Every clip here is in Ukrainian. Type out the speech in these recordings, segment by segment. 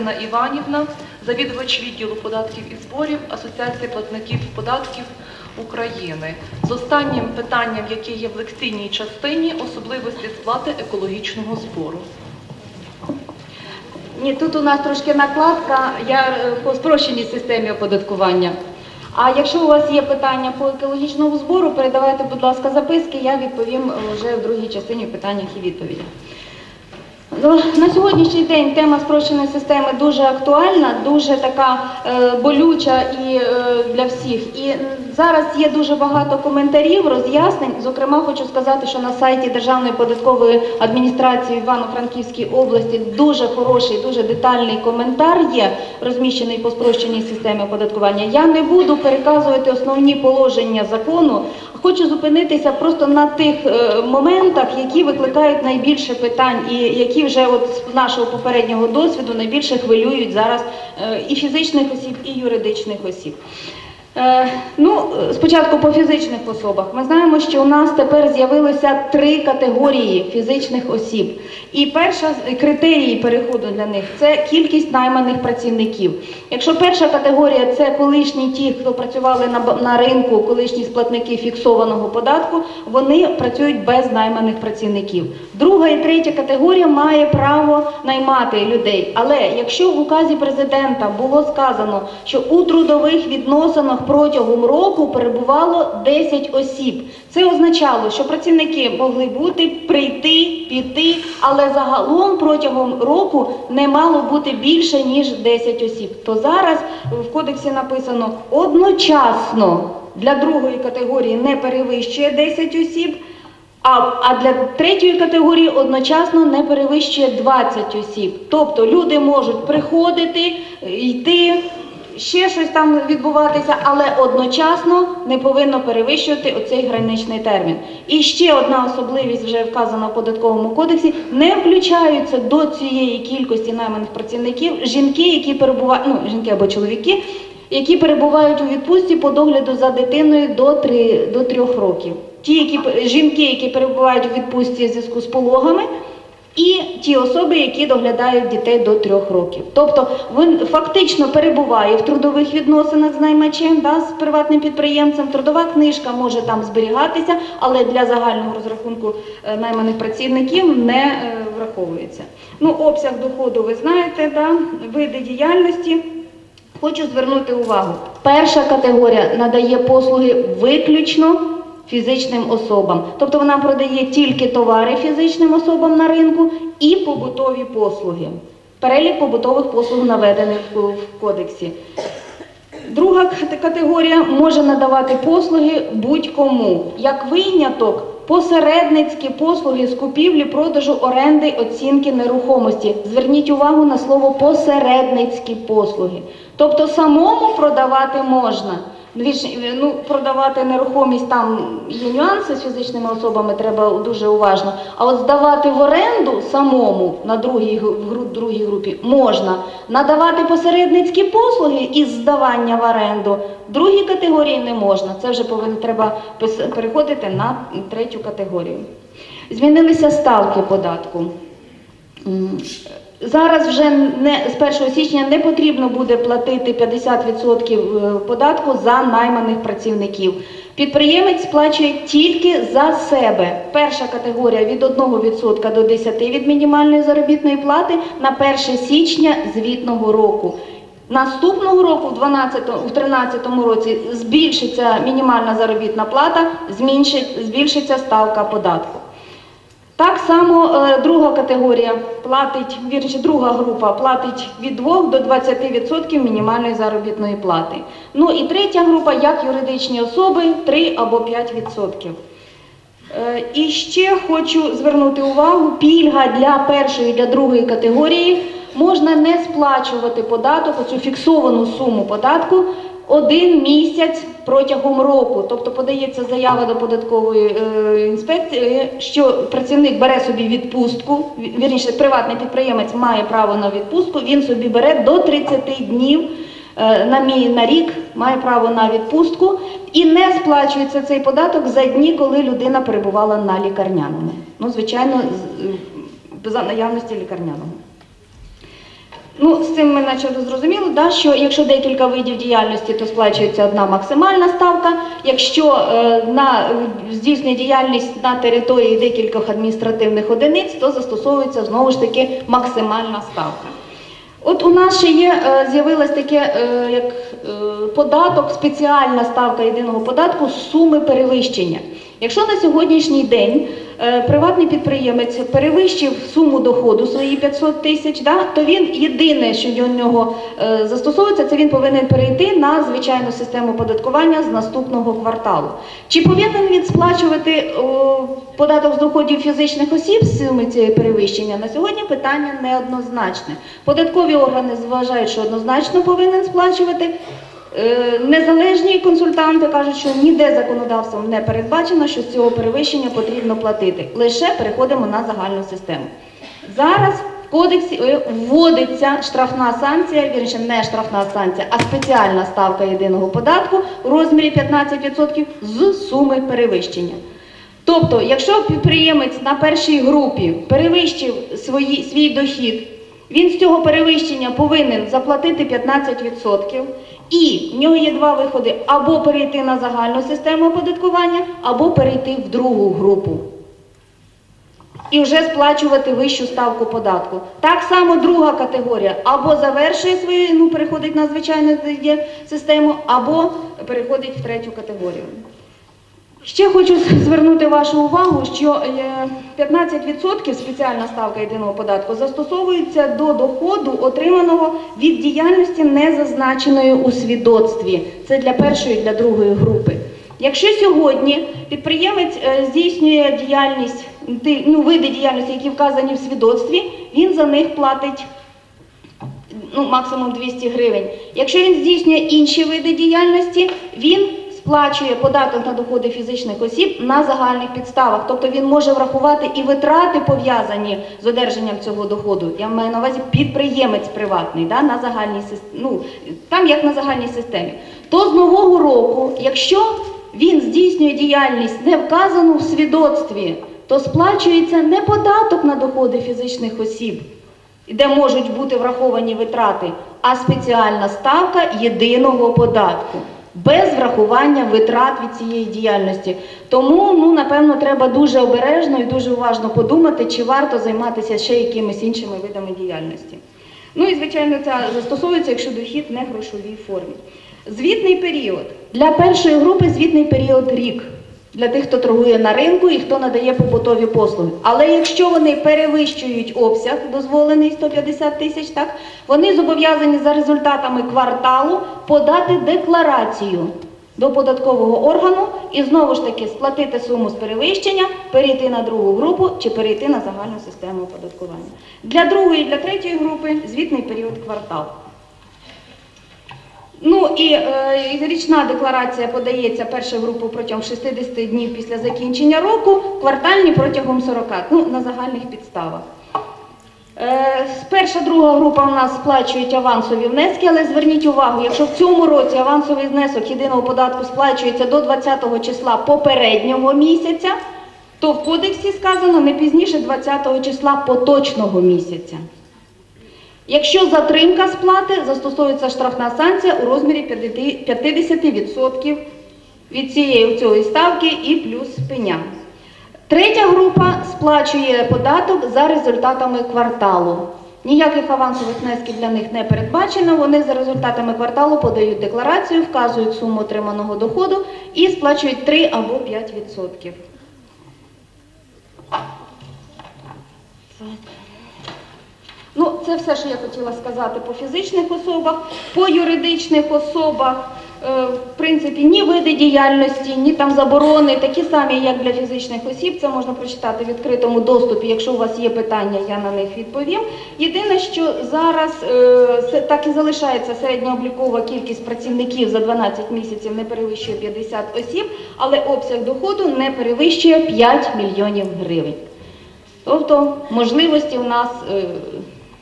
Валентина Іванівна, завідувач відділу податків і зборів Асоціації платників податків України. З останнім питанням, яке є в лекційній частині, особливості сплати екологічного збору. Ні, тут у нас трошки накладка, я е, по спрощеній системі оподаткування. А якщо у вас є питання по екологічному збору, передавайте, будь ласка, записки, я відповім вже в другій частині питаннях і відповідях. Ну, На сьогоднішній день тема спрощеної системи дуже актуальна, дуже така е, болюча і е, для всіх. І зараз є дуже багато коментарів, роз'яснень. Зокрема, хочу сказати, що на сайті Державної податкової адміністрації Івано-Франківській області дуже хороший, дуже детальний коментар є розміщений по спрощеній системі оподаткування. Я не буду переказувати основні положення закону. Хочу зупинитися просто на тих е, моментах, які викликають найбільше питань, і які вже от з нашого попереднього досвіду найбільше хвилюють зараз е, і фізичних осіб, і юридичних осіб. Е, ну, спочатку по фізичних особах. Ми знаємо, що у нас тепер з'явилося три категорії фізичних осіб. І перша критерії переходу для них це кількість найманих працівників. Якщо перша категорія це колишні ті, хто працювали на, на ринку, колишні сплатники фіксованого податку, вони працюють без найманих працівників. Друга і третя категорія має право наймати людей. Але якщо в указі президента було сказано, що у трудових відносинах протягом року перебувало 10 осіб, це означало, що працівники могли бути прийти, піти, але загалом протягом року не мало бути більше ніж 10 осіб. То зараз в кодексі написано одночасно для другої категорії не перевищує 10 осіб. А, а для третьої категорії одночасно не перевищує 20 осіб. Тобто люди можуть приходити, йти, ще щось там відбуватися, але одночасно не повинно перевищувати оцей граничний термін. І ще одна особливість вже вказана в податковому кодексі: не включаються до цієї кількості найманих працівників жінки, які перебувають, ну жінки або чоловіки, які перебувають у відпустці по догляду за дитиною до 3, до 3 років. Ті, які жінки, які перебувають у відпустці в зв'язку з пологами, і ті особи, які доглядають дітей до 3 років. Тобто він фактично перебуває в трудових відносинах з наймачем, да, з приватним підприємцем. Трудова книжка може там зберігатися, але для загального розрахунку е, найманих працівників не е, враховується. Ну, обсяг доходу ви знаєте, да, види діяльності. Хочу звернути увагу. Перша категорія надає послуги виключно фізичним особам. Тобто вона продає тільки товари фізичним особам на ринку і побутові послуги. Перелік побутових послуг наведений в кодексі. Друга категорія може надавати послуги будь-кому. Як виняток, посередницькі послуги з купівлі, продажу, оренди, оцінки нерухомості. Зверніть увагу на слово посередницькі послуги. Тобто самому продавати можна. Ну, продавати нерухомість там є нюанси з фізичними особами, треба дуже уважно. А от здавати в оренду самому на другій, в другій групі можна. Надавати посередницькі послуги із здавання в оренду другій категорії не можна. Це вже повинно треба переходити на третю категорію. Змінилися ставки податку. Зараз вже не з 1 січня не потрібно буде платити 50% е, податку за найманих працівників. Підприємець сплачує тільки за себе. Перша категорія від 1% до 10% від мінімальної заробітної плати на 1 січня звітного року. Наступного року, в 12, у 13 році, збільшиться мінімальна заробітна плата, збільшиться ставка податку. Так само е, друга категорія платить, вірніше, друга група платить від 2 до 20% мінімальної заробітної плати. Ну і третя група, як юридичні особи, 3 або 5%. Е, І ще хочу звернути увагу, пільга для першої і для другої категорії можна не сплачувати податок, оцю фіксовану суму податку один місяць протягом року. Тобто подається заява до податкової е, інспекції, що працівник бере собі відпустку, вірніше, приватний підприємець має право на відпустку, він собі бере до 30 днів е, на, на рік має право на відпустку і не сплачується цей податок за дні, коли людина перебувала на лікарняному. Ну, звичайно, е, за наявності лікарняного. Ну, з цим ми начали зрозуміло, да, що якщо декілька видів діяльності, то сплачується одна максимальна ставка. Якщо е, на здійснює діяльність на території декількох адміністративних одиниць, то застосовується знову ж таки максимальна ставка. От у нас ще є, е, з'явилось таке е, як е, податок, спеціальна ставка єдиного податку з суми перевищення. Якщо на сьогоднішній день е, приватний підприємець перевищив суму доходу свої 500 тисяч, да, то він єдине, що до нього е, застосовується, це він повинен перейти на звичайну систему податкування з наступного кварталу. Чи повинен він сплачувати податок з доходів фізичних осіб з суми цієї перевищення? На сьогодні питання неоднозначне. Податкові органи вважають, що однозначно повинен сплачувати. Е, Незалежні консультанти кажуть, що ніде законодавством не передбачено, що з цього перевищення потрібно платити. Лише переходимо на загальну систему. Зараз в кодексі е, вводиться штрафна санкція, вірніше не штрафна санкція, а спеціальна ставка єдиного податку у розмірі 15% з суми перевищення. Тобто, якщо підприємець на першій групі перевищив свій дохід, він з цього перевищення повинен заплатити 15%, і в нього є два виходи: або перейти на загальну систему оподаткування, або перейти в другу групу. І вже сплачувати вищу ставку податку. Так само друга категорія або завершує свою, ну переходить на звичайну систему, або переходить в третю категорію. Ще хочу звернути вашу увагу, що е, 15% спеціальна ставка єдиного податку застосовується до доходу, отриманого від діяльності, не зазначеної у свідоцтві. Це для першої і для другої групи. Якщо сьогодні підприємець е, здійснює діяльність, ну, види діяльності, які вказані в свідоцтві, він за них платить ну, максимум 200 гривень. Якщо він здійснює інші види діяльності, він сплачує податок на доходи фізичних осіб на загальних підставах. Тобто він може врахувати і витрати пов'язані з одержанням цього доходу. Я маю на увазі підприємець приватний, да, на загальній ну, там як на загальній системі. То з нового року, якщо він здійснює діяльність не вказану в свідоцтві, то сплачується не податок на доходи фізичних осіб, де можуть бути враховані витрати, а спеціальна ставка єдиного податку. Без врахування витрат від цієї діяльності. Тому, ну, напевно, треба дуже обережно і дуже уважно подумати, чи варто займатися ще якимись іншими видами діяльності. Ну і, звичайно, це застосовується, якщо дохід не грошовій формі. Звітний період. Для першої групи звітний період рік. Для тих, хто торгує на ринку і хто надає побутові послуги. Але якщо вони перевищують обсяг, дозволений 150 тисяч, так вони зобов'язані за результатами кварталу подати декларацію до податкового органу і знову ж таки сплатити суму з перевищення, перейти на другу групу чи перейти на загальну систему оподаткування. Для другої і для третьої групи звітний період квартал. Ну і е, річна декларація подається перша група протягом 60 днів після закінчення року, квартальні протягом 40, ну на загальних підставах. Е, перша, друга група у нас сплачують авансові внески, але зверніть увагу, якщо в цьому році авансовий внесок єдиного податку сплачується до 20 числа попереднього місяця, то в кодексі сказано не пізніше 20 числа поточного місяця. Якщо затримка сплати, застосовується штрафна санкція у розмірі 50% від цієї цієї ставки і плюс пеня. Третя група сплачує податок за результатами кварталу. Ніяких авансових внесків для них не передбачено. Вони за результатами кварталу подають декларацію, вказують суму отриманого доходу і сплачують 3 або 5%. Ну, це все, що я хотіла сказати по фізичних особах, по юридичних особах. е, В принципі, ні види діяльності, ні там заборони, такі самі, як для фізичних осіб. Це можна прочитати в відкритому доступі. Якщо у вас є питання, я на них відповім. Єдине, що зараз е, так і залишається середньооблікова кількість працівників за 12 місяців не перевищує 50 осіб, але обсяг доходу не перевищує 5 мільйонів гривень. Тобто можливості у нас е,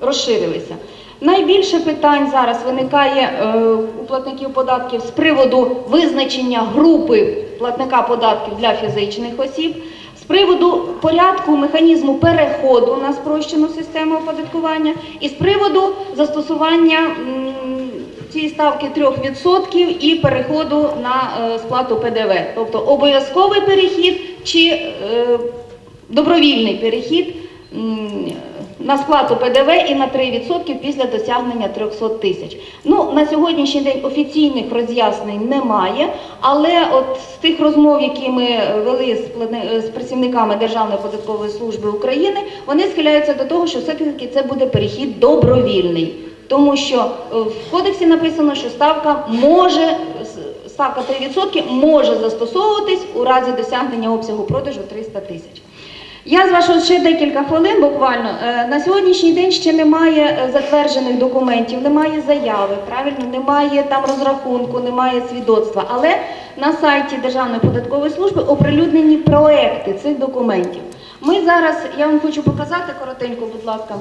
розширилися. Найбільше питань зараз виникає е, у платників податків з приводу визначення групи платника податків для фізичних осіб, з приводу порядку механізму переходу на спрощену систему оподаткування і з приводу застосування цієї ставки 3% і переходу на е, сплату ПДВ, тобто обов'язковий перехід чи е, добровільний перехід на сплату ПДВ і на 3% після досягнення 300 тисяч. Ну, на сьогоднішній день офіційних роз'яснень немає, але от з тих розмов, які ми вели з, з працівниками Державної податкової служби України, вони схиляються до того, що все-таки це буде перехід добровільний. Тому що е, в кодексі написано, що ставка може ставка 3% може застосовуватись у разі досягнення обсягу продажу 300 тисяч. Я з вашого ще декілька хвилин буквально. Е, На сьогоднішній день ще немає е, затверджених документів, немає заяви, правильно, немає там розрахунку, немає свідоцтва. Але на сайті Державної податкової служби оприлюднені проекти цих документів. Ми зараз, я вам хочу показати коротенько, будь ласка.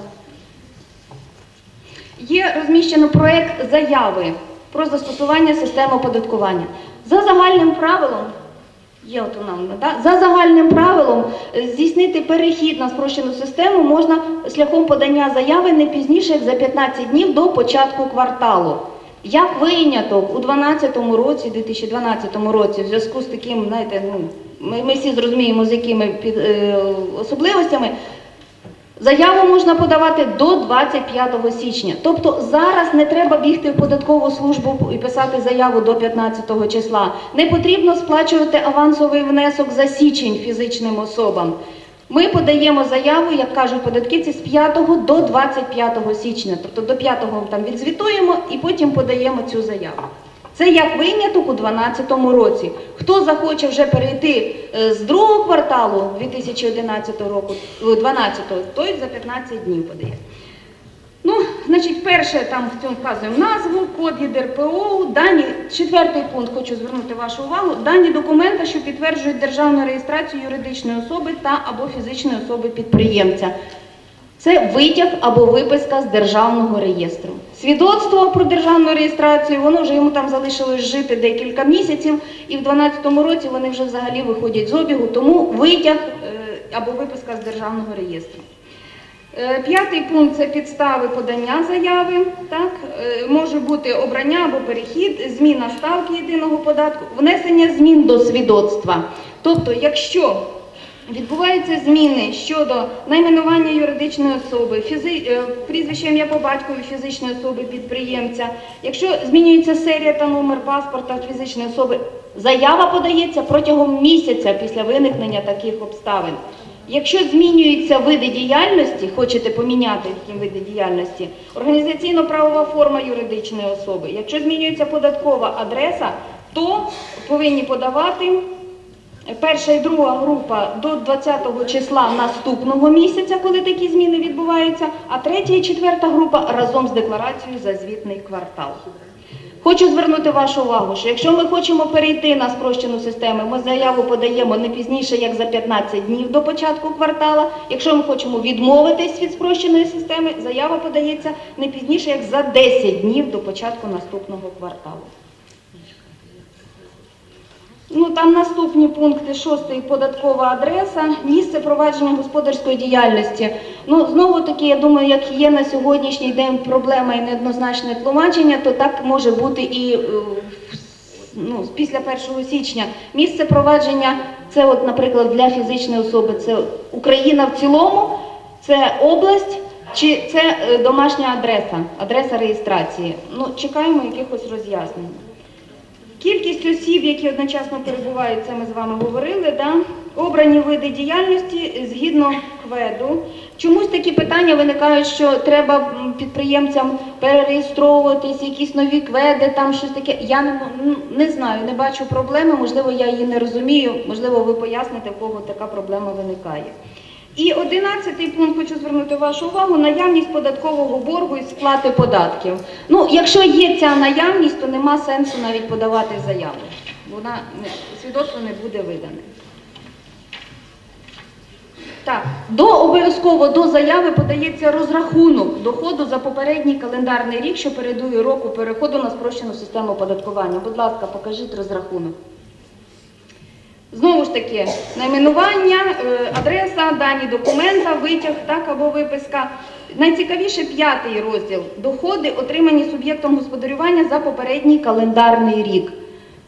Є розміщено проект заяви про застосування системи оподаткування. За загальним правилом, є вона, да? за загальним правилом е, здійснити перехід на спрощену систему можна шляхом подання заяви не пізніше як за 15 днів до початку кварталу. Як виняток у 2012 році, 2012 році, в зв'язку з таким, знаєте, ну, ми, ми всі зрозуміємо, з якими під, е, особливостями, Заяву можна подавати до 25 січня. Тобто зараз не треба бігти в податкову службу і писати заяву до 15 числа. Не потрібно сплачувати авансовий внесок за січень фізичним особам. Ми подаємо заяву, як кажуть податківці, з 5 до 25 січня. Тобто до 5 там відзвітуємо і потім подаємо цю заяву. Це як виняток у 2012 році. Хто захоче вже перейти е, з другого кварталу 2011 року, 12, той за 15 днів подає. Ну, значить, перше там в цьому вказуємо назву, код ЄДРПО, дані, четвертий пункт хочу звернути вашу увагу, дані документа, що підтверджують державну реєстрацію юридичної особи та або фізичної особи підприємця. Це витяг або виписка з державного реєстру. Свідоцтво про державну реєстрацію, воно вже йому там залишилось жити декілька місяців, і в 2012 році вони вже взагалі виходять з обігу, тому витяг е, або виписка з державного реєстру. Е, П'ятий пункт це підстави подання заяви. Так? Е, Може бути обрання або перехід, зміна ставки єдиного податку, внесення змін до свідоцтва. Тобто, якщо відбуваються зміни щодо найменування юридичної особи, фізи... е, прізвище ім'я по батькові фізичної особи підприємця, якщо змінюється серія та номер паспорта фізичної особи, заява подається протягом місяця після виникнення таких обставин. Якщо змінюються види діяльності, хочете поміняти такі види діяльності, організаційно-правова форма юридичної особи, якщо змінюється податкова адреса, то повинні подавати перша і друга група до 20 числа наступного місяця, коли такі зміни відбуваються, а третя і четверта група разом з декларацією за звітний квартал. Хочу звернути вашу увагу, що якщо ми хочемо перейти на спрощену систему, ми заяву подаємо не пізніше, як за 15 днів до початку квартала. Якщо ми хочемо відмовитись від спрощеної системи, заява подається не пізніше, як за 10 днів до початку наступного кварталу. Ну там наступні пункти шостий податкова адреса, місце провадження господарської діяльності. Ну знову таки, я думаю, як є на сьогоднішній день проблема і неоднозначне тлумачення, то так може бути і е, ну, після 1 січня. Місце провадження це, от, наприклад, для фізичної особи, це Україна в цілому, це область. Чи це е, домашня адреса, адреса реєстрації? Ну, чекаємо якихось роз'яснень. Кількість осіб, які одночасно перебувають, це ми з вами говорили, да? обрані види діяльності згідно кведу. Чомусь такі питання виникають, що треба підприємцям перереєстровуватись, якісь нові кведи, там щось таке. Я не, не знаю, не бачу проблеми, можливо, я її не розумію, можливо, ви поясните, в кого така проблема виникає. І одинадцятий пункт хочу звернути вашу увагу наявність податкового боргу і сплати податків. Ну, якщо є ця наявність, то нема сенсу навіть подавати заяву. Вона свідоцтво не буде видане. Так, до обов'язково до заяви подається розрахунок доходу за попередній календарний рік, що передує року переходу на спрощену систему оподаткування. Будь ласка, покажіть розрахунок. Знову ж таки, найменування, е, адреса, дані документа, витяг так, або виписка. Найцікавіше п'ятий розділ доходи, отримані суб'єктом господарювання за попередній календарний рік.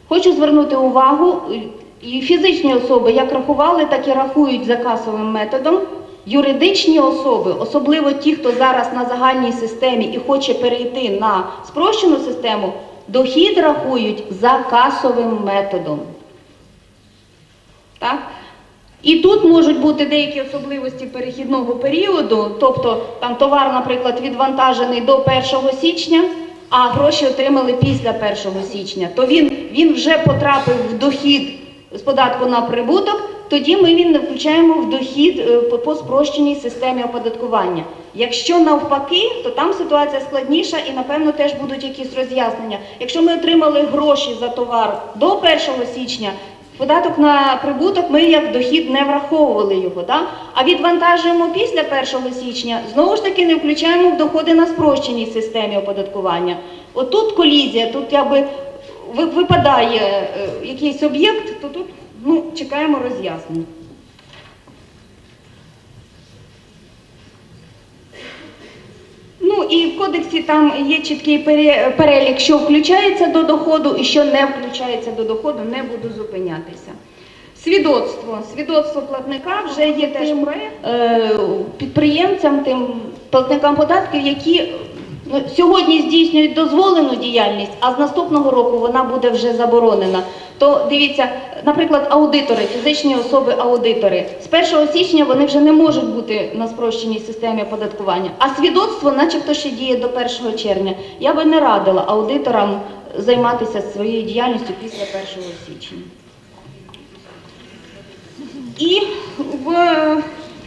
Хочу звернути увагу, е, і фізичні особи як рахували, так і рахують за касовим методом. Юридичні особи, особливо ті, хто зараз на загальній системі і хоче перейти на спрощену систему, дохід рахують за касовим методом. Так? І тут можуть бути деякі особливості перехідного періоду, тобто там товар, наприклад, відвантажений до 1 січня, а гроші отримали після 1 січня, то він, він вже потрапив в дохід з податку на прибуток, тоді ми він не включаємо в дохід е, по, по спрощеній системі оподаткування. Якщо навпаки, то там ситуація складніша і, напевно, теж будуть якісь роз'яснення. Якщо ми отримали гроші за товар до 1 січня, Податок на прибуток ми як дохід не враховували його, да? а відвантажуємо після 1 січня, знову ж таки не включаємо в доходи на спрощеній системі оподаткування. Отут колізія, тут якби випадає е, якийсь об'єкт, то тут ну, чекаємо роз'яснень. Ну і в кодексі там є чіткий перелік, що включається до доходу і що не включається до доходу, не буду зупинятися. Свідоцтво. Свідоцтво платника вже є теж проект е, підприємцям, тим платникам податків, які ну, сьогодні здійснюють дозволену діяльність, а з наступного року вона буде вже заборонена. То дивіться, наприклад, аудитори, фізичні особи аудитори. З 1 січня вони вже не можуть бути на спрощеній системі оподаткування. А свідоцтво, начебто, ще діє до 1 червня. Я би не радила аудиторам займатися своєю діяльністю після 1 січня. І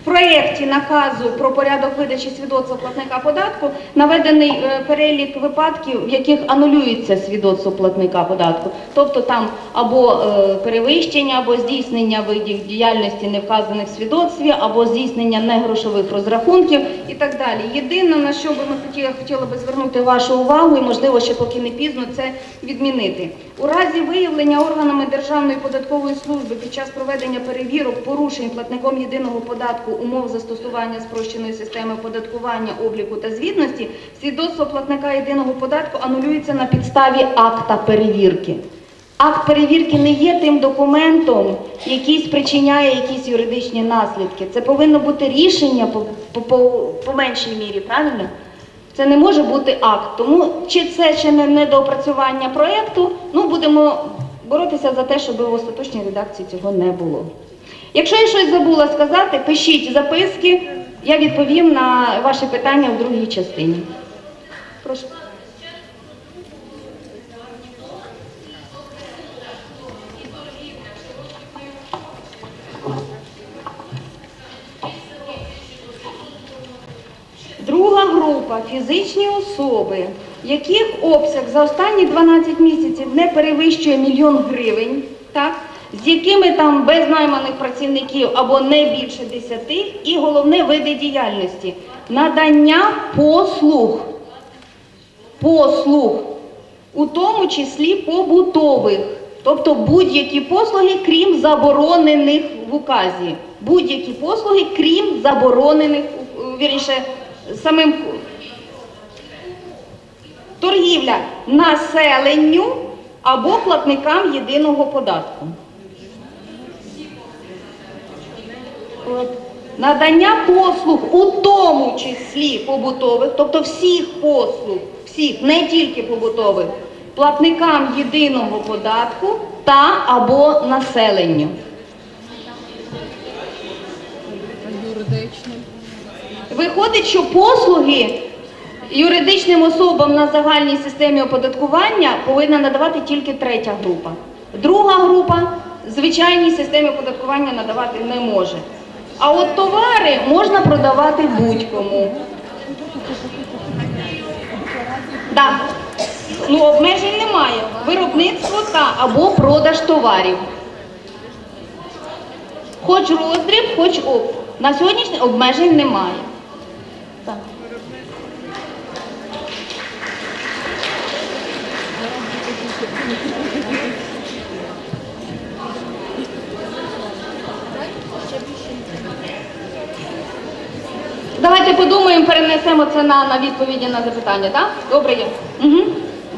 проєкті наказу про порядок видачі свідоцтва платника податку наведений е, перелік випадків, в яких анулюється свідоцтво платника податку. Тобто там або е, перевищення, або здійснення видів діяльності не вказаних в свідоцтві, або здійснення негрошових розрахунків і так далі. Єдине, на що би ми хотіли, хотіли би звернути вашу увагу, і можливо ще поки не пізно, це відмінити. У разі виявлення органами Державної податкової служби під час проведення перевірок порушень платником єдиного податку умов застосування спрощеної системи оподаткування, обліку та звітності, свідоцтво платника єдиного податку анулюється на підставі акта перевірки. Акт перевірки не є тим документом, який спричиняє якісь юридичні наслідки. Це повинно бути рішення по, по, по, по меншій мірі, правильно? Це не може бути акт. Тому чи це ще не недоопрацювання проєкту, ну будемо боротися за те, щоб в остаточній редакції цього не було. Якщо я щось забула сказати, пишіть записки, я відповім на ваші питання в другій частині. Прошу. Група фізичні особи, яких обсяг за останні 12 місяців не перевищує мільйон гривень, так, з якими там без найманих працівників або не більше 10, і головне види діяльності надання послуг, послуг, у тому числі побутових, тобто будь-які послуги, крім заборонених в указі. Будь-які послуги, крім заборонених, вірніше, самим торгівля населенню або платникам єдиного податку. От. Надання послуг у тому числі побутових, тобто всіх послуг, всіх, не тільки побутових, платникам єдиного податку та або населенню. юридичним. Виходить, що послуги юридичним особам на загальній системі оподаткування повинна надавати тільки третя група. Друга група звичайній системі оподаткування надавати не може. А от товари можна продавати будь-кому. Да. Ну, обмежень немає. Виробництво та або продаж товарів. Хоч роздріб, хоч оп. На сьогоднішній обмежень немає. Так. Перенесемо це на, на відповіді на запитання, так? Добре є? Угу.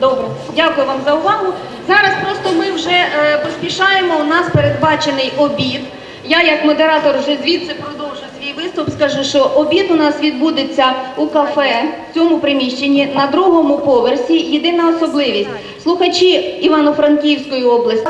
Добре, дякую вам за увагу. Зараз просто ми вже е, поспішаємо. У нас передбачений обід. Я, як модератор, вже звідси продовжу свій виступ. Скажу, що обід у нас відбудеться у кафе в цьому приміщенні на другому поверсі. Єдина особливість слухачі Івано-Франківської області.